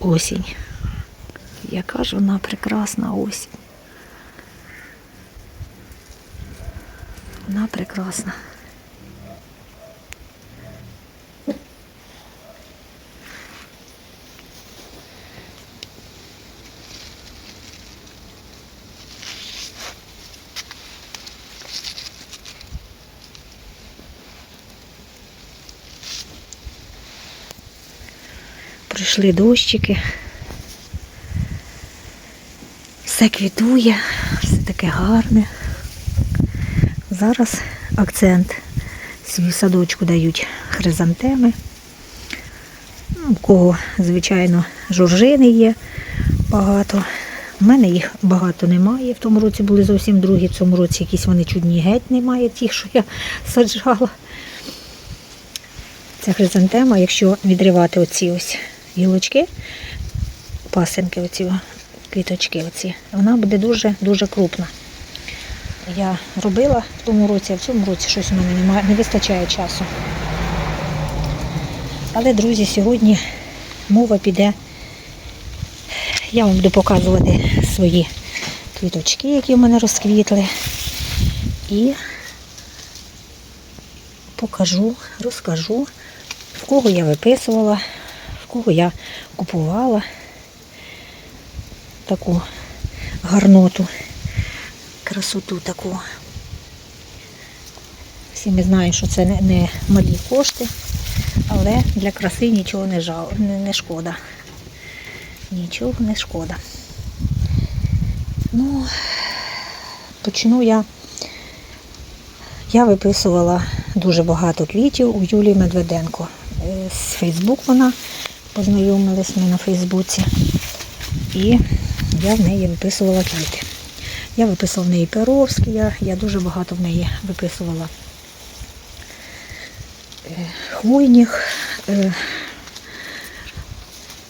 осінь. Яка ж вона прекрасна осінь. Вона прекрасна. Прийшли дощики. Все квітує, все таке гарне. Зараз акцент свій садочку дають хризантеми. Ну, У кого, звичайно, жоржини є багато. У мене їх багато немає. В тому році були зовсім другі, в цьому році якісь вони чудні геть немає, ті, що я саджала. Ця хризантема, якщо відривати оці ось гілочки, пасинки, оці квіточки, оці, вона буде дуже-дуже крупна. Я робила в тому році, а в цьому році щось у мене немає, не вистачає часу. Але, друзі, сьогодні мова піде. Я вам буду показувати свої квіточки, які в мене розквітли. І покажу, розкажу, в кого я виписувала, в я купувала таку гарноту, красоту таку. Всі ми знаємо, що це не, малі кошти, але для краси нічого не, жал, не, не шкода. Нічого не шкода. Ну, почну я. Я виписувала дуже багато квітів у Юлії Медведенко. Е, З Фейсбук вона познайомились ми на Фейсбуці. І я в неї виписувала квіти. Я виписувала в неї Перовські, я, я дуже багато в неї виписувала е, хвойних. е,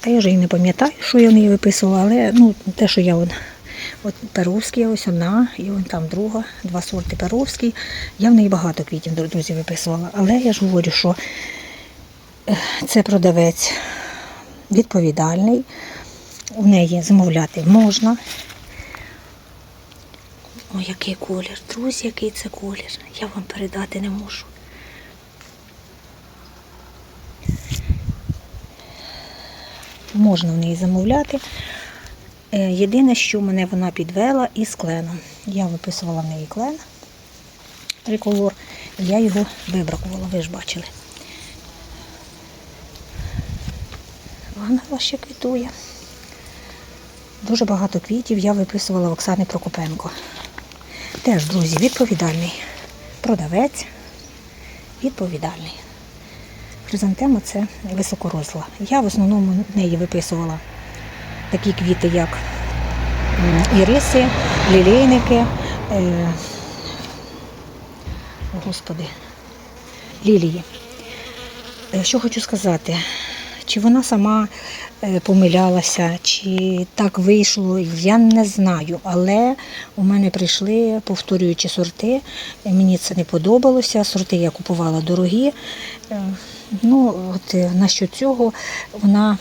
Та я вже і не пам'ятаю, що я в неї виписувала, але ну, те, що я от, от Перовський, ось одна, і вон там друга, два сорти Перовський. Я в неї багато квітів, друзі, виписувала. Але я ж говорю, що е, це продавець відповідальний, в неї замовляти можна. О, який колір, друзі, який це колір. Я вам передати не можу. Можна в неї замовляти. Е, Єдине, що мене вона підвела із кленом. Я виписувала в неї клен триколор, і я його вибракувала, ви ж бачили. Вона ще квітує. Дуже багато квітів я виписувала Оксани Прокопенко. Теж, друзі, відповідальний продавець, відповідальний. Хризантема це високоросла. Я в основному в неї виписувала такі квіти, як іриси, лілейники, е, господи, лілії. Е, Що хочу сказати, чи вона сама е, помилялася, чи так вийшло, я не знаю. Але у мене прийшли повторюючі сорти. Е, Мені це не подобалося. Сорти я купувала дорогі. Е, Ну, от е, насчет цього вона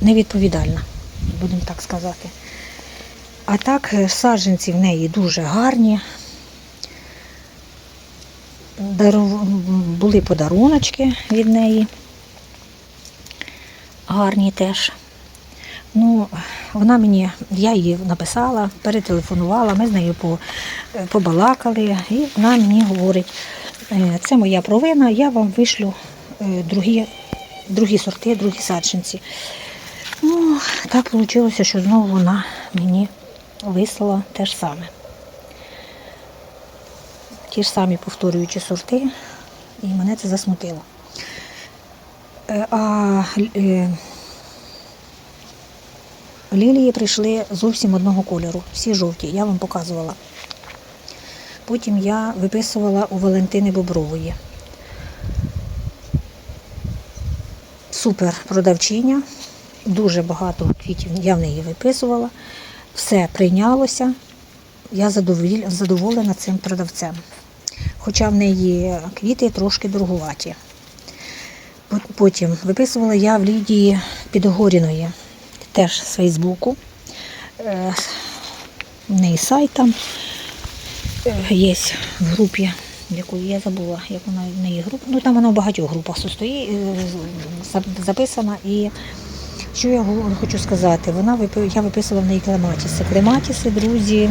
невідповідальна, будемо так сказати. А так, саджанці в неї дуже гарні. Були подаруночки від неї. Гарні теж. Ну, вона мені, я їй написала, перетелефонувала, ми з нею е, побалакали, і вона мені говорить, «Е, це моя провина, я вам вишлю е, другі, другі сорти, другі саджанці. Ну, так вийшло, що знову вона мені вислала те ж саме. Ті ж самі повторюючі сорти, і мене це засмутило. Е, А е, лілії прийшли зовсім одного кольору, всі жовті, я вам показувала. Потім я виписувала у Валентини Бобрової. Супер продавчиня, дуже багато квітів я в неї виписувала. Все прийнялося. Я задоволена цим продавцем. Хоча в неї квіти трошки дорогуваті. Пот- Потім виписувала я в Лідії Підгоріної. теж з Фейсбуку. Е, В неї сайт там е, є в групі, яку я забула, як вона в неї група. Ну там вона в багатьох групах состоїть, е, записана. І що я хочу сказати? Вона я виписувала в неї клематіси. Клематіси, друзі.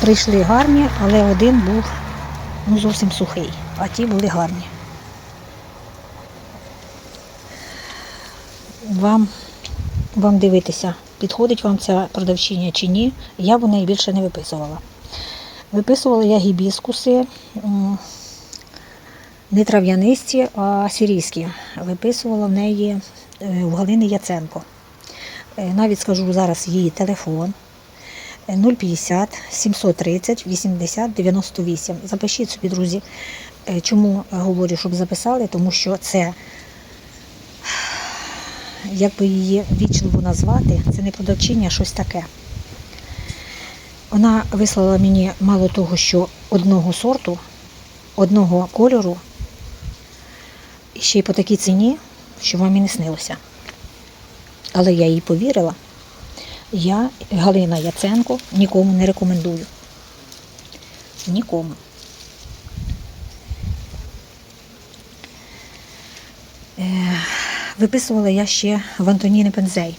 Прийшли гарні, але один був ну, зовсім сухий, а ті були гарні. Вам, вам дивитися, підходить вам ця продавчиня чи ні. Я у неї більше не виписувала. Виписувала я гібіскуси не трав'янисті, а сирійські. Виписувала в неї е, у Галини Яценко. Е, Навіть скажу зараз її телефон. 050 730 80 98. Запишіть собі, друзі. Е, Чому говорю, щоб записали? Тому що це, як би її вічливо назвати, це не продавчиня, а щось таке. Вона вислала мені мало того, що одного сорту, одного кольору, і ще й по такій ціні, що вам і не снилося. Але я їй повірила. Я, Галина Яценко, нікому не рекомендую. Нікому. Е, Виписувала я ще в Антоніни Пензей.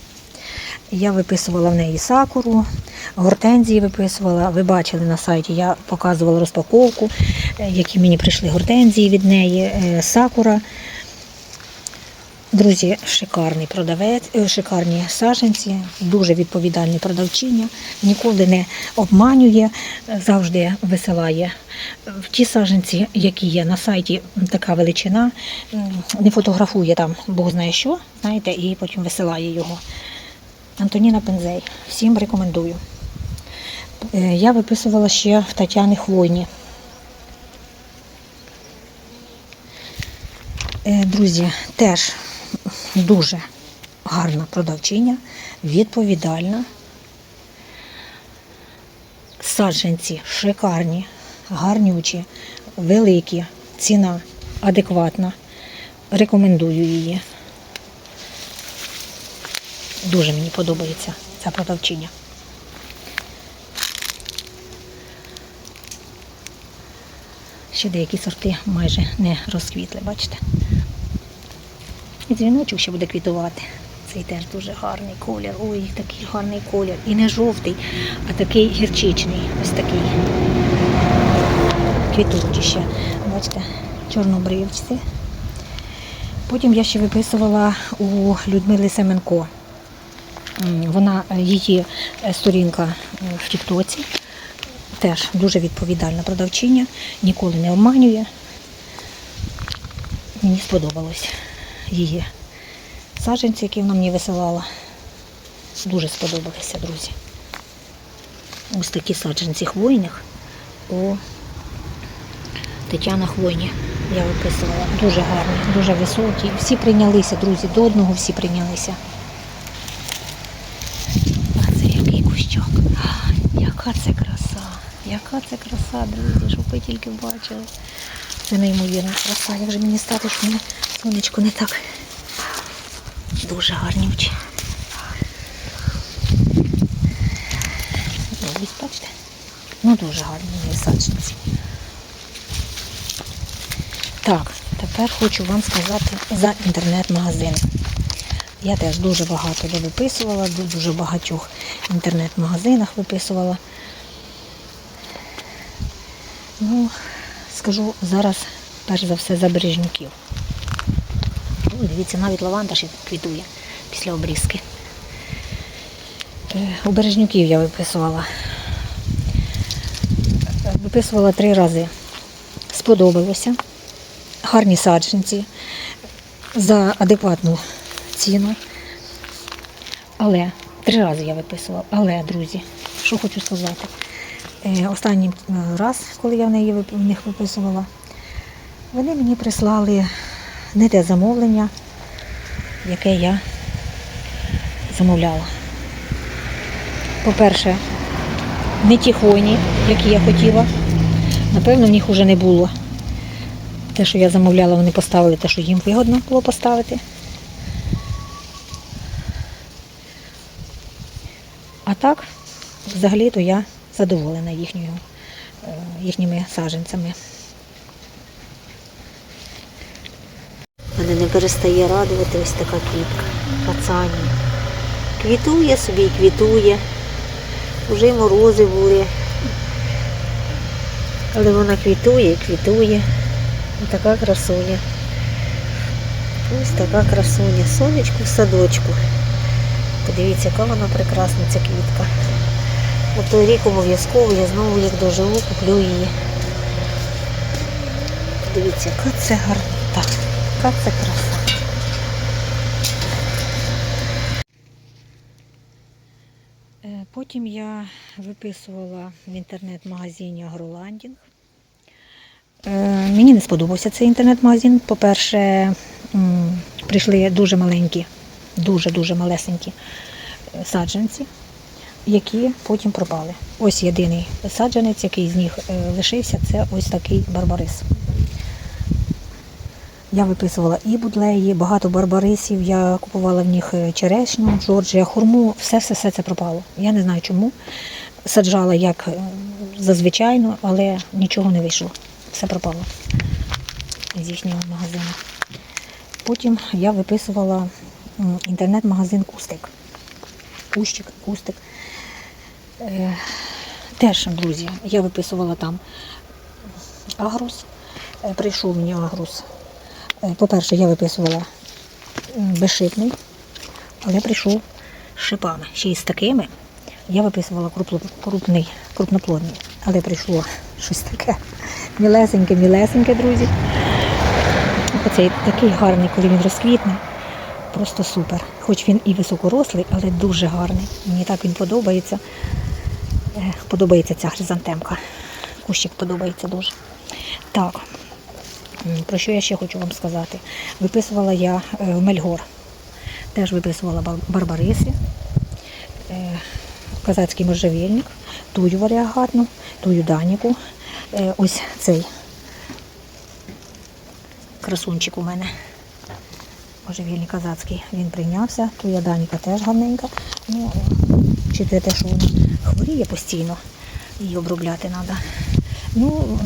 Я виписувала в неї сакуру, гортензії виписувала. Ви бачили на сайті, я показувала розпаковку, е, які мені прийшли гортензії від неї, е, сакура. Друзі, шикарний продавець, е, шикарні саженці, дуже відповідальні продавчиня, ніколи не обманює, завжди висилає в ті саженці, які є на сайті, така величина, не фотографує там, Бог знає що, знаєте, і потім висилає його. Антоніна Пензей. Всім рекомендую. Е, Я виписувала ще в Тетяни Хвойні. Е, Друзі, теж дуже гарна продавчиня, відповідальна. Саджанці шикарні, гарнючі, великі, ціна адекватна. Рекомендую її. Дуже мені подобається ця продавчиня. Ще деякі сорти майже не розквітли, бачите? І дзвіночок ще буде квітувати. Цей теж дуже гарний колір. Ой, такий гарний колір. І не жовтий, а такий гірчичний. Ось такий. Квітучі ще. Бачите, чорнобривці. Потім я ще виписувала у Людмили Семенко. Вона е, її е, сторінка в Тіктоці. Теж дуже відповідальна продавчиня, ніколи не обманює. Мені сподобалось її саджанці, які вона мені висилала. Дуже сподобалися, друзі. Ось такі саджанці хвойних у Тетяна Хвойні. Я виписувала. Дуже гарні, дуже високі. Всі прийнялися, друзі, до одного всі прийнялися. А це який кущок. Яка це краса. Яка це краса, друзі, щоб ви тільки бачили. Це неймовірна краса. Як же мені стати, що мене сонечко не так дуже гарнючі. Ось бачите? Ну дуже гарні саджанці. Так, тепер хочу вам сказати за інтернет-магазин. Я теж дуже багато де виписувала, в дуже багатьох інтернет-магазинах виписувала. Ну, скажу зараз, перш за все, за бережнюків. Дивіться, навіть лаванда ще квітує після обрізки. Е, У бережнюків я виписувала. Е, Виписувала три рази. Сподобалося. Гарні саджанці за адекватну ціну. Але три рази я виписувала. Але, друзі, що хочу сказати. Е, Останній е, раз, коли я в неї в них виписувала, вони мені прислали не те замовлення, яке я замовляла. По-перше, не ті хвойні, які я хотіла. Напевно, в них вже не було Те, що я замовляла, вони поставили те, що їм вигодно було поставити. А так, взагалі-то я задоволена їхньою, е, їхніми саджанцями. Мене не перестає радувати ось така квітка. Пацані. Квітує собі квітує. Уже й морози були. Але вона квітує і квітує. Ось така красуня. Ось така красуня. Сонечко в садочку. Подивіться, яка вона прекрасна, ця квітка. На той рік обов'язково я знову як доживу, куплю її. Подивіться, яка це гарнота, яка це краса. Е, Потім я виписувала в інтернет-магазині Агроландінг. Е, Мені не сподобався цей інтернет-магазин. По-перше, прийшли дуже маленькі, дуже-дуже малесенькі е, саджанці, які потім пропали. Ось єдиний саджанець, який з них лишився, це ось такий барбарис. Я виписувала і будлеї, багато барбарисів, я купувала в них е, черешню, Джорджія, хурму, все-все-все це пропало. Я не знаю чому. Саджала як е, зазвичайно, але нічого не вийшло. Все пропало з їхнього магазину. Потім я виписувала інтернет-магазин Кустик. Кущик, кустик. Е, теж, друзі, я виписувала там агрус. Прийшов мені агрус. Е, По-перше, я виписувала безшипний, але прийшов з шипами. Ще й з такими. Я виписувала крупний, крупноплодний, але прийшло щось таке мілесеньке, мілесеньке, друзі. Оцей такий гарний, коли він розквітне. Просто супер. Хоч він і високорослий, але дуже гарний. Мені так він подобається. Е, Подобається ця хризантемка. Кущик подобається дуже. Так, про що я ще хочу вам сказати? Виписувала я е, в Мельгор. Теж виписувала барбариси, е, казацький можжевельник, тую варіагатну, тую даніку. Е, Ось цей красунчик у мене. Можжевельник казацький. Він прийнявся. Туя даніка теж гарненька. Ну, вчити те, що вона хворіє постійно, її обробляти треба. Ну,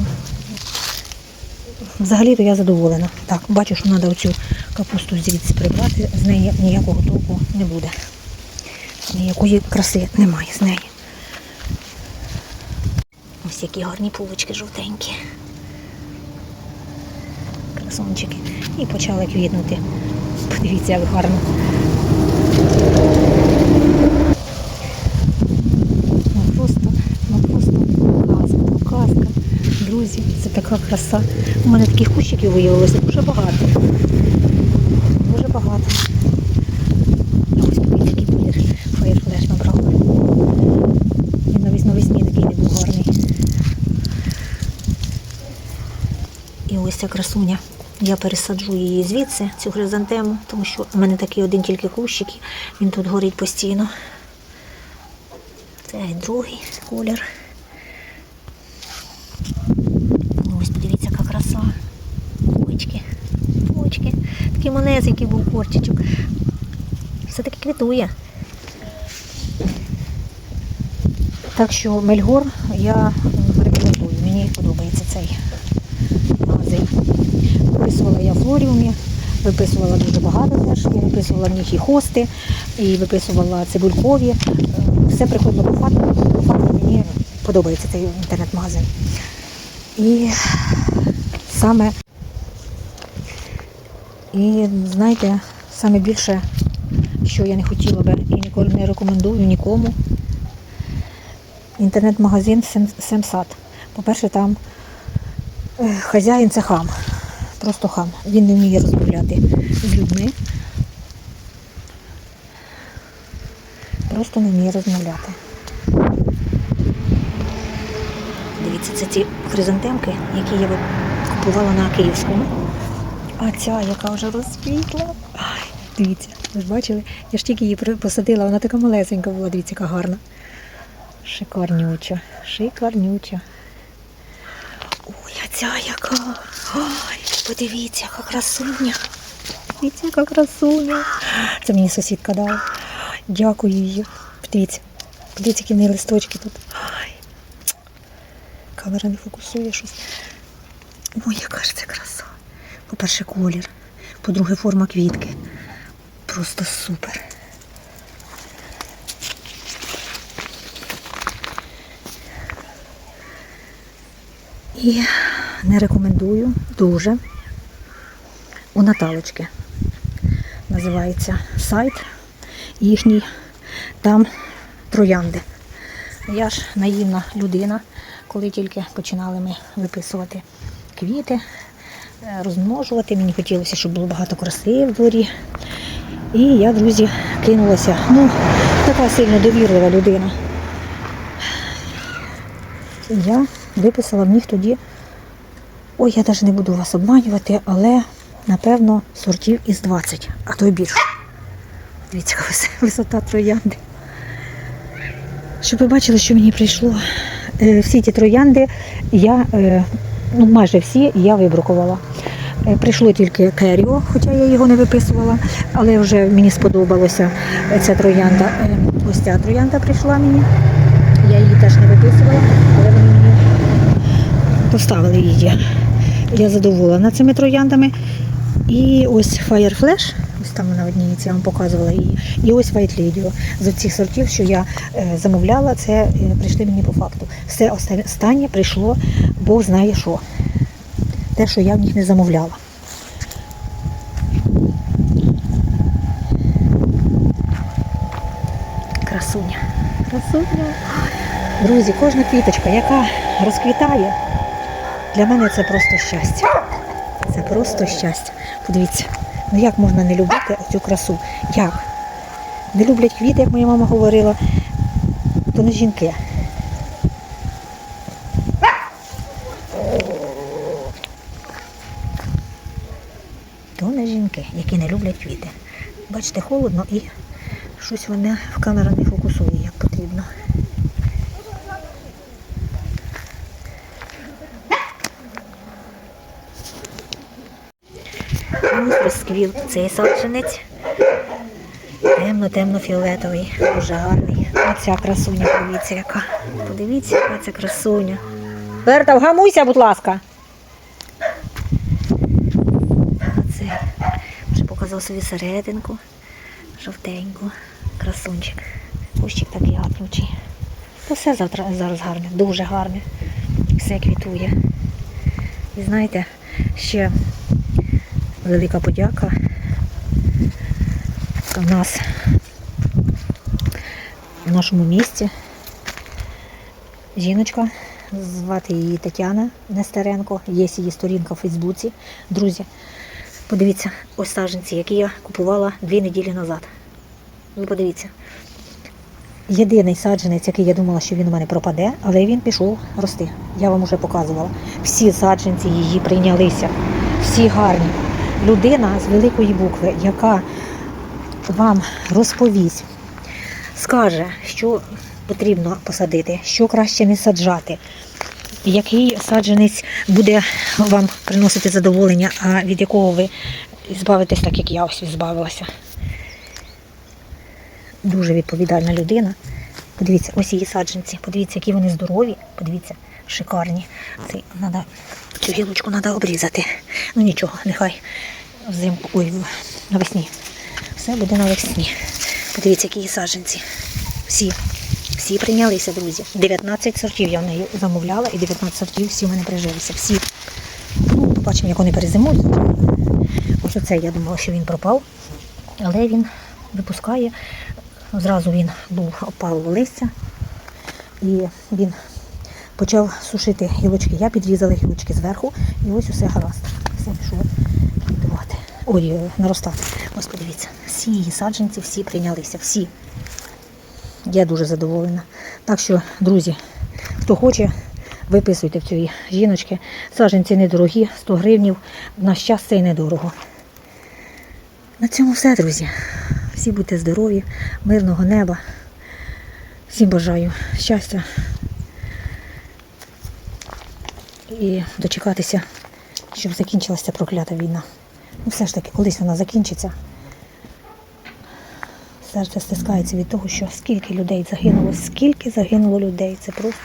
взагалі-то я задоволена. Так, бачу, що треба оцю капусту звідси прибрати, з неї ніякого толку не буде. Ніякої краси немає з неї. Ось які гарні пулочки жовтенькі. Красунчики. І почали квітнути. Подивіться, як гарно. Ну просто, ну просто казка, казка. Друзі, це така краса. У мене таких кущиків виявилося дуже багато. Дуже багато. Ось подивіться, який колір фаєрфлеш набрав. Він навіть навесні такий не гарний. І ось ця красуня. Я пересаджу її звідси, цю хризантему, тому що в мене такий один тільки кущик, він тут горить постійно. Це другий колір. Ось подивіться, яка краса. Почки, почки. Такий манезенький був корчичок. Все-таки квітує. Так що Мельгор я рекомендую. Мені подобається цей магазин. Виписувала я флоріумі, виписувала дуже багато теж. Я виписувала в них і хости, і виписувала цибулькові. Все приходило по факту. По факту мені подобається цей інтернет-магазин. І саме, і знаєте, саме більше, що я не хотіла би і ніколи не рекомендую нікому. Інтернет-магазин Семсад. По-перше, там е, хазяїн це хам. Просто хам. Він не вміє розмовляти з людьми. Просто не вміє розмовляти. Дивіться, це ці хризантемки, які я купувала на Київському. А ця, яка вже розквітла. Дивіться, ви ж бачили? Я ж тільки її посадила, вона така малесенька була, дивіться, яка гарна. Шикарнюча, шикарнюча. Ой, а ця яка. Ой, Подивіться, яка красуня. Подивіться, яка красуня. Це мені сусідка дала. Дякую їй. Подивіться. Подивіться, які в неї листочки тут. Ай. Камера не фокусує щось. Ой, яка ж це краса. По-перше, колір. По-друге, форма квітки. Просто супер. І не рекомендую дуже. У Наталочки називається сайт їхній. Там троянди. Я ж наївна людина, коли тільки починали ми виписувати квіти, розмножувати. Мені хотілося, щоб було багато краси в дворі. І я, друзі, кинулася. Ну, така сильно довірлива людина. Я виписала в них тоді. Ой, я навіть не буду вас обманювати, але напевно сортів із 20, а то й більше. Дивіться, яка висота троянди. Щоб ви бачили, що мені прийшло. Е, Всі ті троянди я, е, ну майже всі, я вибрукувала. Е, Прийшло тільки Керіо, хоча я його не виписувала, але вже мені сподобалося ця троянда. Е, Ось ця троянда прийшла мені. Я її теж не виписувала, але вони мені поставили її. Я задоволена цими трояндами. І ось Fire Flash, ось там на одній я вам показувала її. І ось White Lady. З цих сортів, що я е, замовляла, це е, прийшли мені по факту. Все останнє прийшло, Бог знає що. Те, що я в них не замовляла. Красуня. Красуня. Друзі, кожна квіточка, яка розквітає, для мене це просто щастя. Це просто щастя. Подивіться, ну як можна не любити цю красу? Як? Не люблять квіти, як моя мама говорила, то не жінки. То не жінки, які не люблять квіти. Бачите, холодно і щось вони в камерах не фокусує, як потрібно. Ось цей саджанець. Темно-темно-фіолетовий, дуже гарний. Оця красуня, подивіться, яка. Подивіться, яка ця красуня. Берта, вгамуйся, будь ласка. Оцей вже показав собі серединку, жовтеньку, красунчик. Кущик такий гарнючий. То все завтра зараз гарне, дуже гарне. Все квітує. І знаєте, ще велика подяка. У нас в нашому місті жіночка, звати її Тетяна Нестеренко, є її сторінка в Фейсбуці. Друзі, подивіться, ось саджанці, які я купувала дві неділі назад. Ви подивіться. Єдиний саджанець, який я думала, що він у мене пропаде, але він пішов рости. Я вам вже показувала. Всі саджанці її прийнялися, всі гарні. Людина з великої букви, яка вам розповість, скаже, що потрібно посадити, що краще не саджати, який саджанець буде вам приносити задоволення, а від якого ви збавитесь, так як я ось збавилася. Дуже відповідальна людина. Подивіться, ось її саджанці. Подивіться, які вони здорові. Подивіться, шикарні. Це надо, цю гілочку треба обрізати. Ну нічого, нехай взимку, ой, навесні. Все буде навесні. Подивіться, які її саджанці. Всі. Всі прийнялися, друзі. 19 сортів я в неї замовляла, і 19 сортів всі в мене прижилися. Всі. Ну, побачимо, як вони перезимують. Ось оце я думала, що він пропав, але він випускає. Зразу він був опалого листя і він почав сушити гілочки. Я підрізала гілочки зверху і ось усе гаразд. Все пішло квітувати. Ой, е, наростати. Ось подивіться, всі її саджанці, всі прийнялися, всі. Я дуже задоволена. Так що, друзі, хто хоче, виписуйте в цієї жіночки. Саджанці недорогі, 100 гривнів. В наш час і недорого. На цьому все, друзі. Всі будьте здорові, мирного неба. Всім бажаю щастя і дочекатися щоб закінчилася проклята війна. Ну, все ж таки, колись вона закінчиться. Серце стискається від того, що скільки людей загинуло, скільки загинуло людей. Це просто